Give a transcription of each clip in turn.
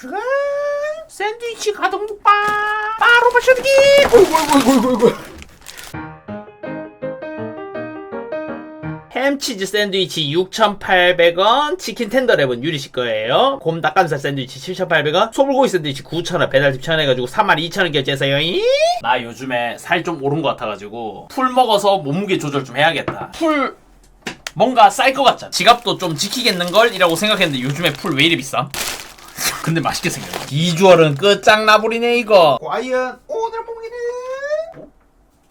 시간 샌드위치 가동 먹방 바로 마셔드기 어이구 어이구 어이구 어이구 어이구 햄치즈 샌드위치 6,800원, 치킨 텐더랩은 유리씨 거예요. 곰 닭가슴살 샌드위치 7,800원, 소불고기 샌드위치 9,000원, 배달팁 1,000원 해가지고 32,000원 결제했어요. 이? 나 요즘에 살 좀 오른 것 같아가지고 풀 먹어서 몸무게 조절 좀 해야겠다. 풀 뭔가 쌀 것 같잖아. 지갑도 좀 지키겠는걸? 이라고 생각했는데 요즘에 풀 왜 이리 비싸? 근데 맛있게 생겼네. 비주얼은 끝장나버리네 이거. 과연 오늘 먹기는 어?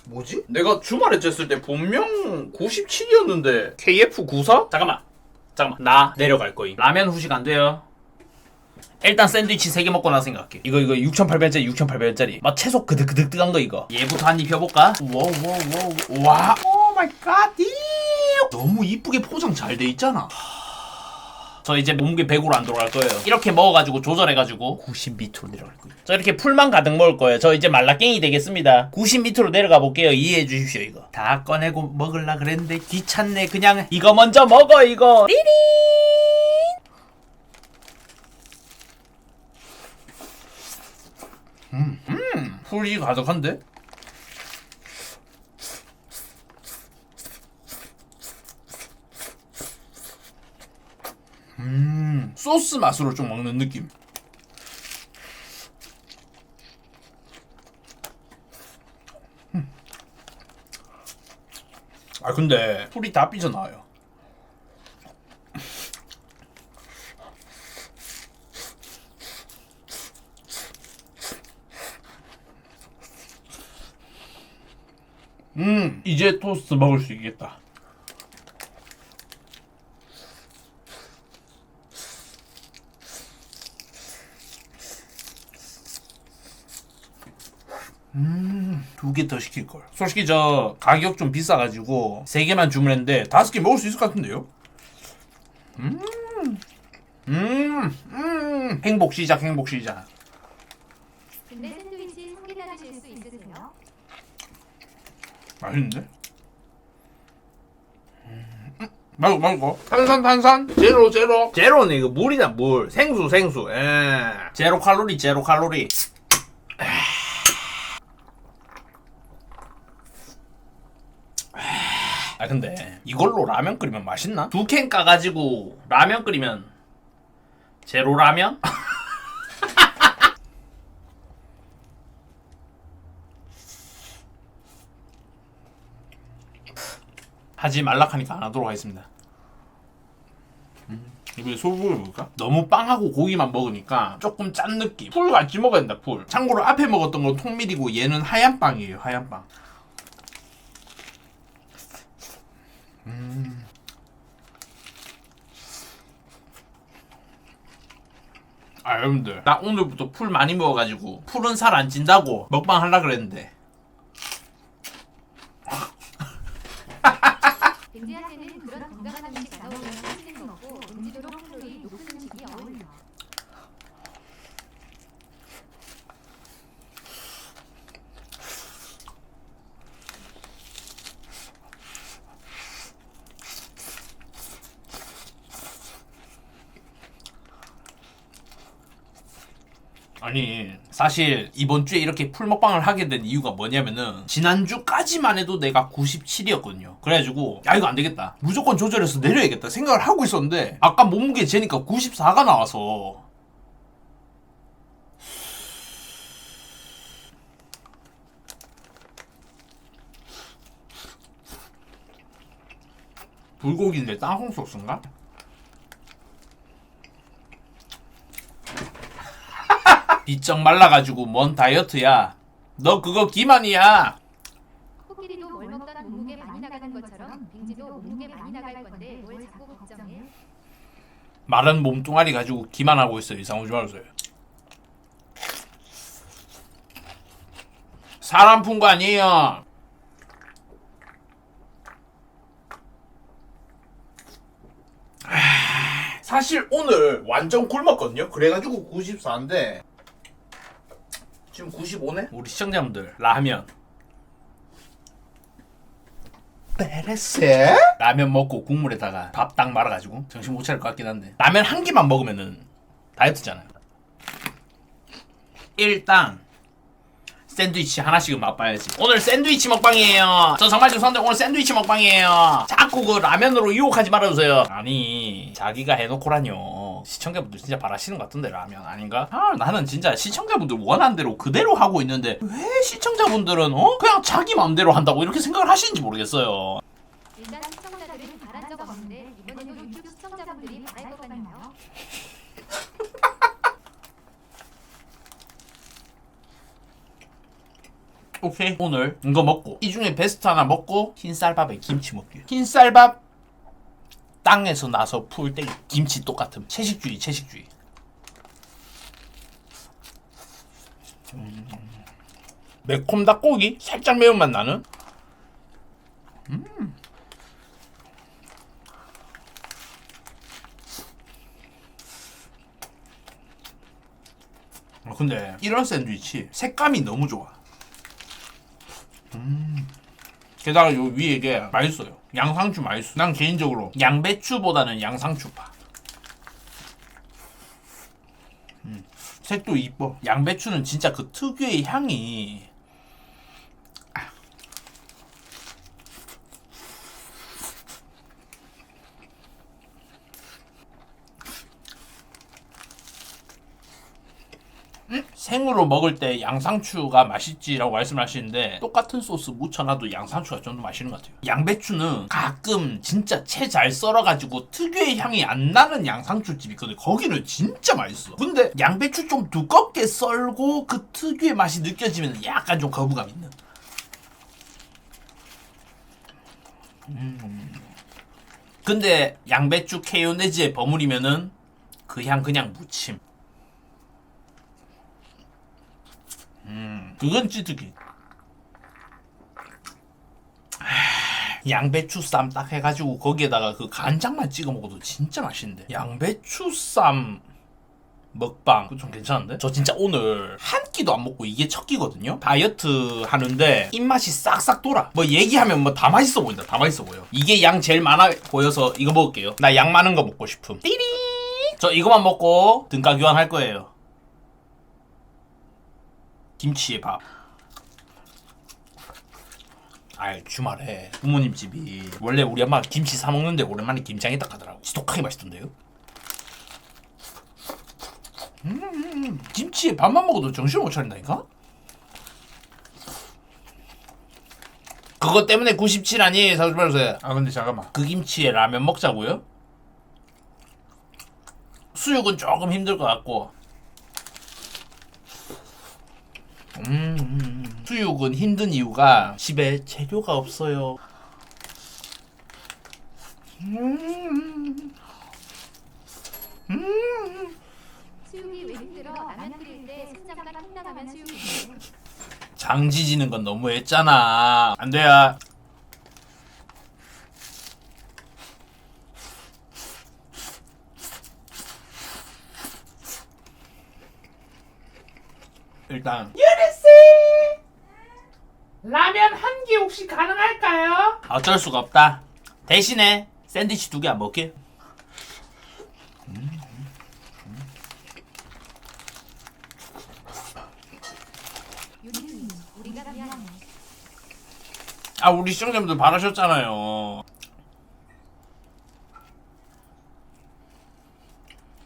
뭐지? 내가 주말에 쟀을 때 본명 97이었는데 KF94? 잠깐만 잠깐만 나 내려갈 거임 라면 후식 안 돼요 일단 샌드위치 3개 먹고 나서 생각할게 이거 이거 6,800원짜리 6,800원짜리 막 채소 그득그득득한 거 이거 얘부터 한 입 펴볼까? 와와와 와 오 마이 갓 너무 이쁘게 포장 잘 돼 있잖아 저 이제 몸무게 100으로 안 돌아갈 거예요. 이렇게 먹어가지고 조절해가지고 90m로 내려갈 거예요. 저 이렇게 풀만 가득 먹을 거예요. 저 이제 말라깽이 되겠습니다. 90m로 내려가 볼게요. 이해해 주십시오 이거. 다 꺼내고 먹을라 그랬는데 귀찮네. 그냥 이거 먼저 먹어 이거. 띠리. 음, 음, 풀이 가득한데? 음, 소스 맛으로 좀 먹는 느낌. 음. 아 근데 풀이 다 삐져나와요. 음, 이제 토스트 먹을 수 있겠다. 개 더 시킬 걸. 솔직히 저 가격 좀 비싸가지고 세 개만 주문했는데 다섯 개 먹을 수 있을 것 같은데요? 음, 음, 음. 행복 시작, 행복 시작. 근데 샌드위치 소개 나누실 수 있으세요? 맛있는데? 음, 말고 말고 탄산 탄산 제로 제로 제로는 이거 물이다 물 생수 생수 에 제로 칼로리 제로 칼로리 아 근데 이걸로 라면 끓이면 맛있나? 두 캔 까가지고 라면 끓이면 제로 라면? 하지 말라 하니까 안 하도록 하겠습니다. 음, 이거 소불을 볼까? 너무 빵하고 고기만 먹으니까 조금 짠 느낌. 풀 같이 먹어야 된다, 풀. 참고로 앞에 먹었던 건 통밀이고 얘는 하얀 빵이에요, 하얀 빵. 음. 아, 여러분들. 나 오늘부터 풀 많이 먹어가지고 풀은 살 안 찐다고 먹방 하려 그랬는데 벤지한테는 그런 건강한 음식 안 어울려 치킨 먹고 음지도록 칼로리 높은 음식이 어울려. 아니 사실 이번 주에 이렇게 풀 먹방을 하게 된 이유가 뭐냐면은 지난주까지만 해도 내가 97이었거든요. 그래가지고 야 이거 안 되겠다. 무조건 조절해서 내려야겠다 생각을 하고 있었는데 아까 몸무게 재니까 94가 나와서. 불고기인데 땅콩 소스인가? 비쩍 말라가지고 뭔 다이어트야? 너 그거 기만이야. 코끼리도 뭘 먹던 몸무게 많이 나가는 것처럼 빙지도 몸무게 많이 나갈 건데 뭘 자꾸 걱정해? 마른 몸뚱아리 가지고 기만하고 있어요 이상 오지 말아서요 사람 푼 거 아니에요. 아, 사실 오늘 완전 굶었거든요? 그래가지고 94인데 지금 95네? 우리 시청자분들 라면 베레세? 라면 먹고 국물에다가 밥 딱 말아가지고 정신 못 차릴 것 같긴 한데 라면 한 개만 먹으면은 다이어트잖아요 일단 샌드위치 하나씩은 맛봐야지. 오늘 샌드위치 먹방이에요. 저 정말 죄송한데 오늘 샌드위치 먹방이에요. 자꾸 그 라면으로 유혹하지 말아주세요. 아니 자기가 해놓고라뇨. 시청자분들 진짜 바라시는 것 같은데 라면 아닌가? 아 나는 진짜 시청자분들 원하는 대로 그대로 하고 있는데 왜 시청자분들은 어 그냥 자기 마음대로 한다고 이렇게 생각을 하시는지 모르겠어요. 일단 시청자들은 바란 적 없는데 이번에도 유튜브 시청자분들이 바랄 것 같네요. 오케이 오늘 이거 먹고 이 중에 베스트 하나 먹고 흰쌀밥에 김치 먹기 흰쌀밥 땅에서 나서 풀 때 김치 똑같음 채식주의 채식주의 음. 매콤 닭고기 살짝 매운맛 나는 음. 어, 근데 이런 샌드위치 색감이 너무 좋아 게다가 요 위에 이게 맛있어요. 양상추 맛있어. 난 개인적으로 양배추보다는 양상추파. 음, 색도 이뻐. 양배추는 진짜 그 특유의 향이 생으로 먹을 때 양상추가 맛있지라고 말씀하시는데 똑같은 소스 묻혀놔도 양상추가 좀 더 맛있는 것 같아요. 양배추는 가끔 진짜 채 잘 썰어가지고 특유의 향이 안 나는 양상추 집이 있거든. 거기는 진짜 맛있어. 근데 양배추 좀 두껍게 썰고 그 특유의 맛이 느껴지면 약간 좀 거부감 있는. 음. 근데 양배추 케요네즈에 버무리면은 그향 그냥 무침. 그건 찌득이. 하, 양배추 쌈 딱 해가지고 거기에다가 그 간장만 찍어 먹어도 진짜 맛있는데. 양배추 쌈 먹방 그거 좀 괜찮은데? 저 진짜 오늘 한 끼도 안 먹고 이게 첫 끼거든요. 다이어트 하는데 입맛이 싹싹 돌아. 뭐 얘기하면 뭐 다 맛있어 보인다. 다 맛있어 보여. 이게 양 제일 많아 보여서 이거 먹을게요. 나 양 많은 거 먹고 싶음. 띠리. 저 이거만 먹고 등가 교환할 거예요. 김치에 밥. 아이 주말에 부모님 집이 원래 우리 엄마가 김치 사 먹는데 오랜만에 김장에 딱 하더라고. 지독하게 맛있던데요. 음, 김치에 밥만 먹어도 정신 못 차린다니까? 그것 때문에 97 아니에요, 사주발세. 아 근데 잠깐만. 그 김치에 라면 먹자고요? 수육은 조금 힘들 것 같고. 음, 수육은 힘든 이유가 집에 재료가 없어요. 음, 음. 수육이 왜 힘들어? 라면 끓일 때 손잡가 통 나가면 수육이지. 장지지는 건 너무 했잖아. 안 돼야. 일단 라면 한 개 혹시 가능할까요? 어쩔 수가 없다. 대신에 샌드위치 두 개 안 먹게. 아 우리 시청자분들 바라셨잖아요.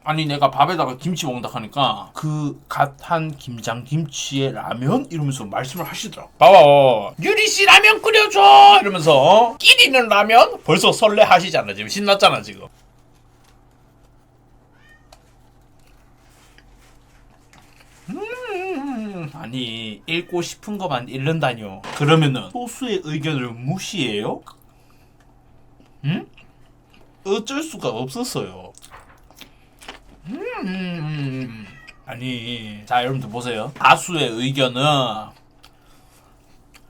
아니 내가 밥에다가 김치 먹는다 하니까 그 갓 한 김장 김치에 라면 이러면서 말씀을 하시더라고. 봐봐 유리 씨 라면 끓여줘 이러면서 끼리는 라면 벌써 설레 하시잖아 지금 신났잖아 지금. 음, 아니 읽고 싶은 것만 읽는다뇨. 그러면은 소수의 의견을 무시해요? 응? 어쩔 수가 없었어요. 음, 아니 자 여러분들 보세요. 다수의 의견은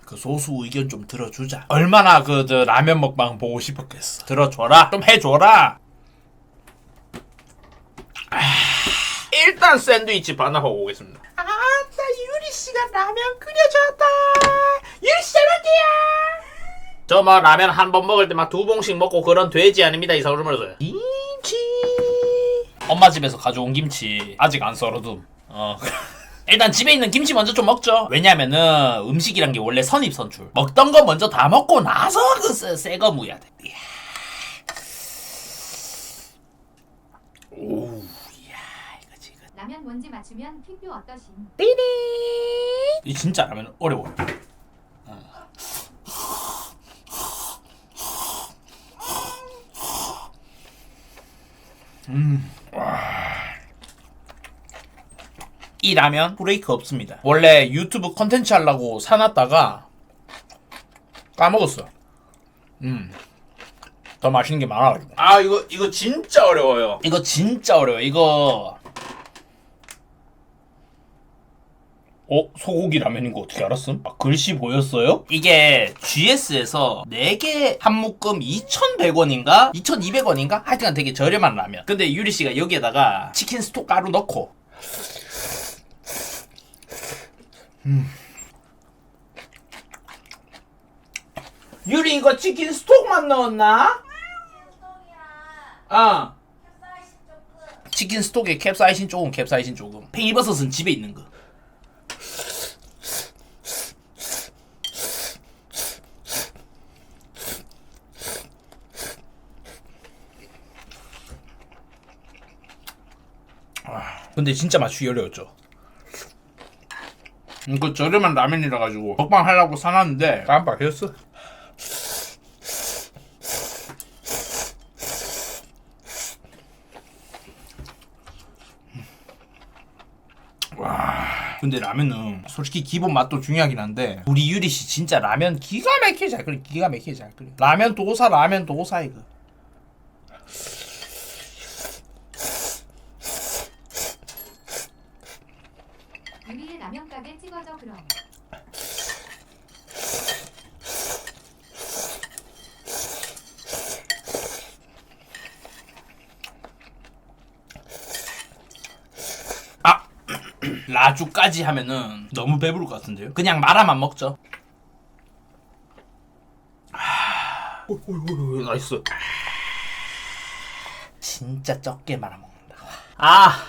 그 소수 의견 좀 들어주자. 얼마나 그 저 라면 먹방 보고 싶었겠어. 들어줘라. 좀 해줘라. 아, 일단 샌드위치 반납하고 오겠습니다. 아, 나 유리 씨가 라면 끓여줬다. 유리 씨 잘할게요. 저 막 라면 한 번 먹을 때 막 두 봉씩 먹고 그런 돼지 아닙니다 이사오르면서 김치. 엄마 집에서 가져온 김치 아직 안 썰어둠. 어. 일단 집에 있는 김치 먼저 좀 먹죠. 왜냐면은 음식이란 게 원래 선입선출. 먹던 거 먼저 다 먹고 나서 그새거 무야 돼. 이야. 오, 이야, 이거지 이거. 라면 뭔지 맞추면 퀴표 어떠신? 이 진짜 라면 어려워요. 음. 이 라면 브레이크 없습니다. 원래 유튜브 컨텐츠 하려고 사놨다가 까먹었어. 음. 더 맛있는 게 많아가지고. 아 이거 이거 진짜 어려워요. 이거 진짜 어려워. 요 이거 어? 소고기 라면인 거 어떻게 알았음? 아, 글씨 보였어요? 이게 GS에서 4개 한 묶음 2,100원인가? 2,200원인가? 하여튼간 되게 저렴한 라면. 근데 유리씨가 여기에다가 치킨 스톡 가루 넣고 음. 유리 이거 치킨 스톡만 넣었나? 아. 치킨 스톡에 캡사이신 조금, 캡사이신 조금. 팽이버섯은 집에 있는 거. 근데 진짜 맞추기 어려웠죠. 음, 그 저렴한 라면이라 가지고 먹방 하려고 사놨는데 깜빡했어. 와. 근데 라면은 솔직히 기본 맛도 중요하긴 한데 우리 유리 씨 진짜 라면 기가 막히게 잘 끓여. 기가 막히게 잘 끓여. 라면 도사 라면 도사 이거. 유리의 라면 가게 찍어줘 그럼. 아 라주까지 하면은 너무 배부를 것 같은데요? 그냥 말아만 먹죠. 아, 오, 오, 오, 오, 나이스. 진짜 적게 말아 먹는다. 아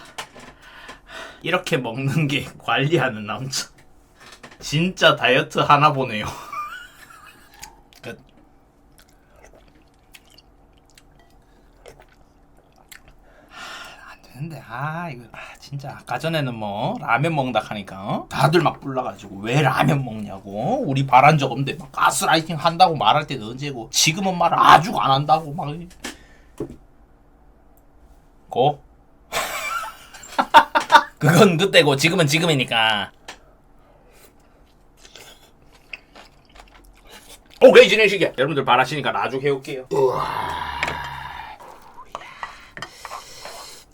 이렇게 먹는 게 관리하는 남자. 진짜 다이어트 하나 보네요. 안 되는데 아 이거 아, 진짜. 아까 전에는 뭐 라면 먹는다 하니까 어? 다들 막 불러가지고 왜 라면 먹냐고? 우리 말한 적 없는데. 막 가스라이팅 한다고 말할 때는 언제고 지금은 말 아주 안 한다고 막. 고? 그건 그때고 지금은 지금이니까. 오케이 진행시계 여러분들 바라시니까 나중 해올게요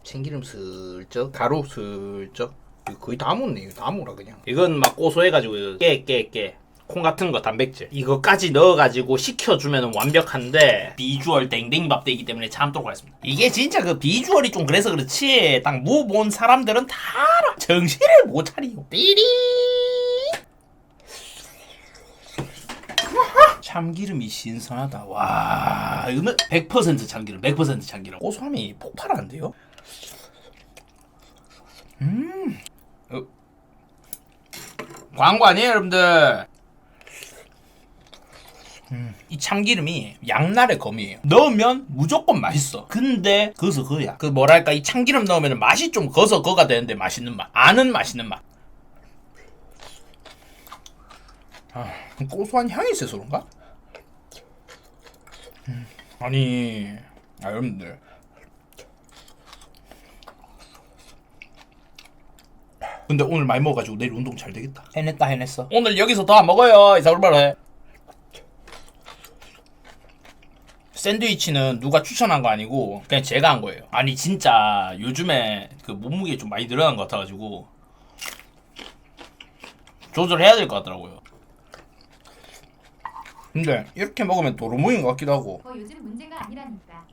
참기름 슬쩍 가루 슬쩍 거의 다 묻네. 다 묻어 그냥. 이건 막 고소해가지고 깨 깨 깨. 콩 같은 거 단백질. 이거까지 넣어가지고 식혀주면 완벽한데 비주얼 땡땡이밥 되기 때문에 참도록 하겠습니다. 이게 진짜 그 비주얼이 좀 그래서 그렇지. 딱 무본 사람들은 다 알아. 정신을 못 차리요 삐리. 참기름이 신선하다. 와 이거는 100% 참기름 100% 참기름. 고소함이 폭발하는데요 음. 어. 광고 아니에요, 여러분들. 음, 이 참기름이 양날의 검이에요. 넣으면 무조건 맛있어. 근데 그서 그야. 그 뭐랄까 이 참기름 넣으면 맛이 좀 거서 거가 되는데 맛있는 맛. 아는 맛있는 맛. 아, 고소한 향이 있어서 그런가? 음, 아니, 아 여러분들. 근데 오늘 많이 먹어가지고 내일 운동 잘 되겠다. 해냈다 해냈어. 오늘 여기서 더 안 먹어요. 이사울바래. 샌드위치는 누가 추천한 거 아니고 그냥 제가 한 거예요. 아니 진짜 요즘에 그 몸무게 좀 많이 늘어난 것 같아가지고 조절해야 될 것 같더라고요. 근데 이렇게 먹으면 도루묵인 것 같기도 하고 거 요즘 문제가 아니라니까.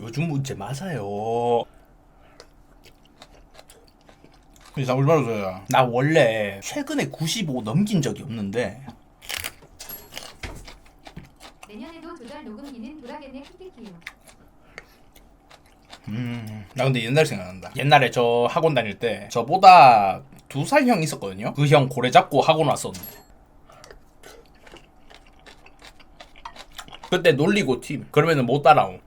요즘 문제 맞아요. 이상 얼마나 줘요? 나 원래 최근에 95 넘긴 적이 없는데 내년에도 조절 녹음기는 돌아겠네 키키키요. 음, 나 근데 옛날 생각난다. 옛날에 저 학원 다닐 때 저보다 두 살 형 있었거든요. 그 형 고래 잡고 학원 왔었는데. 그때 놀리고 팀. 그러면은 못 따라오.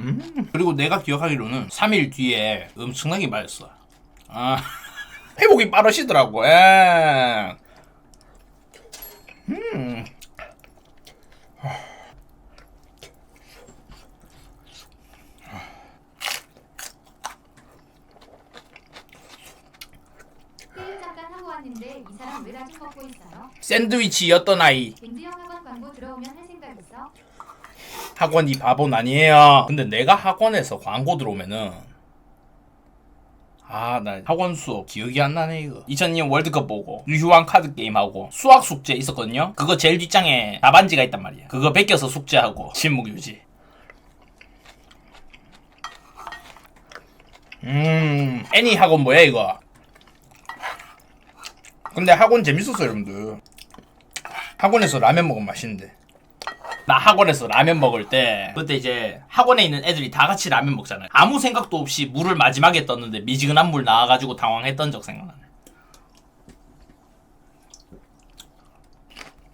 음, 그리고 내가 기억하기로는 3일 뒤에 엄청나게 맞았어. 아, 회복이 빠르시더라고. 예. 음. 샌드위치였던 아이. 뱅지형 학원 광고 들어오면 할 생각 있어? 학원 이 바본 아니에요. 근데 내가 학원에서 광고 들어오면은 아, 나 학원 수업 기억이 안 나네 이거. 2002년 월드컵 보고 유효한 카드 게임 하고 수학 숙제 있었거든요. 그거 제일 뒷장에 답안지가 있단 말이야. 그거 베껴서 숙제하고 침묵 유지. 음, 애니 학원 뭐야 이거? 근데 학원 재밌었어요, 여러분들. 학원에서 라면 먹으면 맛있는데. 나 학원에서 라면 먹을 때 그때 이제 학원에 있는 애들이 다 같이 라면 먹잖아요. 아무 생각도 없이 물을 마지막에 떴는데 미지근한 물 나와가지고 당황했던 적 생각나네.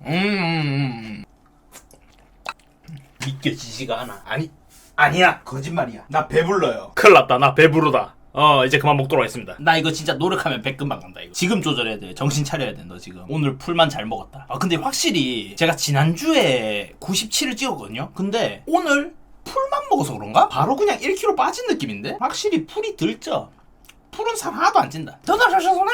음, 음, 음. 믿겨지지가 않아. 아니, 아니야. 거짓말이야. 나 배불러요. 큰일 났다. 나 배부르다. 어, 이제 그만 먹도록 하겠습니다. 나 이거 진짜 노력하면 100금방 간다, 이거. 지금 조절해야 돼. 정신 차려야 돼, 너 지금. 오늘 풀만 잘 먹었다. 아, 근데 확실히 제가 지난주에 97을 찍었거든요? 근데 오늘 풀만 먹어서 그런가? 바로 그냥 1kg 빠진 느낌인데? 확실히 풀이 들죠? 풀은 살 하나도 안 찐다. 더더셔서나